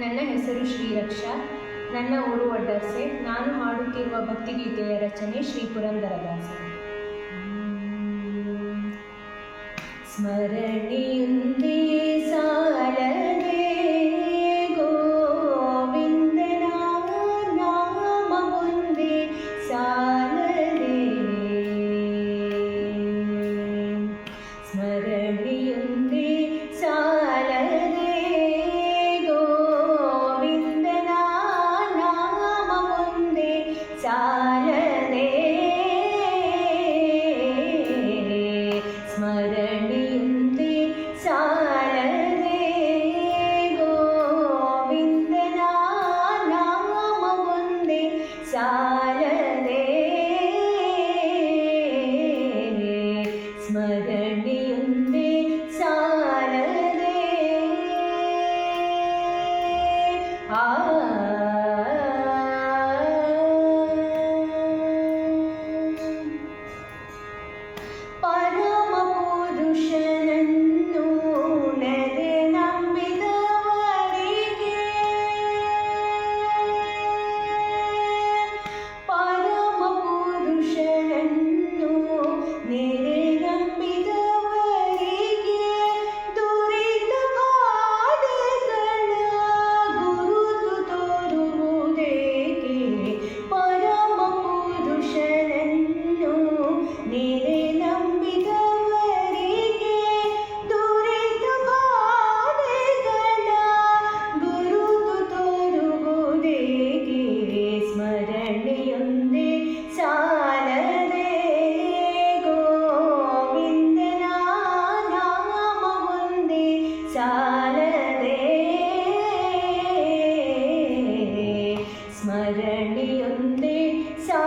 ನನ್ನ ಹೆಸರು ಶ್ರೀರಕ್ಷಾ. ನನ್ನ ಊರು ಒಡ್ಡರ್ಸೆ ನಾನು ಮಾಡುತ್ತಿರುವ ಭಕ್ತಿಗೀತೆಯ ರಚನೆ ಶ್ರೀ ಪುರಂದರದಾಸ ಸ್ಮರಣೆಯುಂದೇ സ്മരണിയുണ്ട് സാ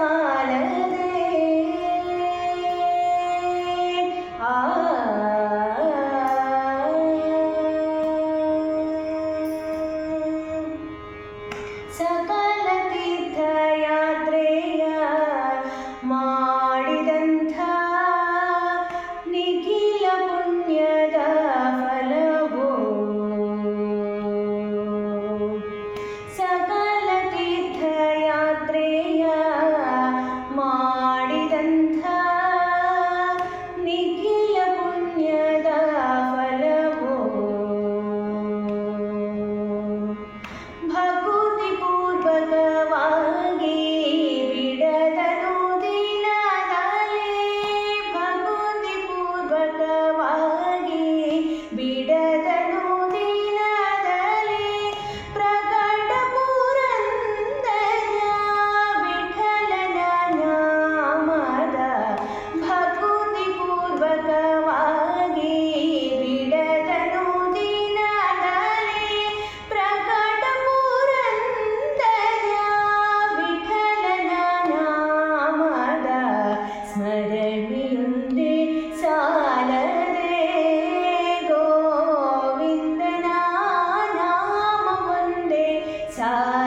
pasar.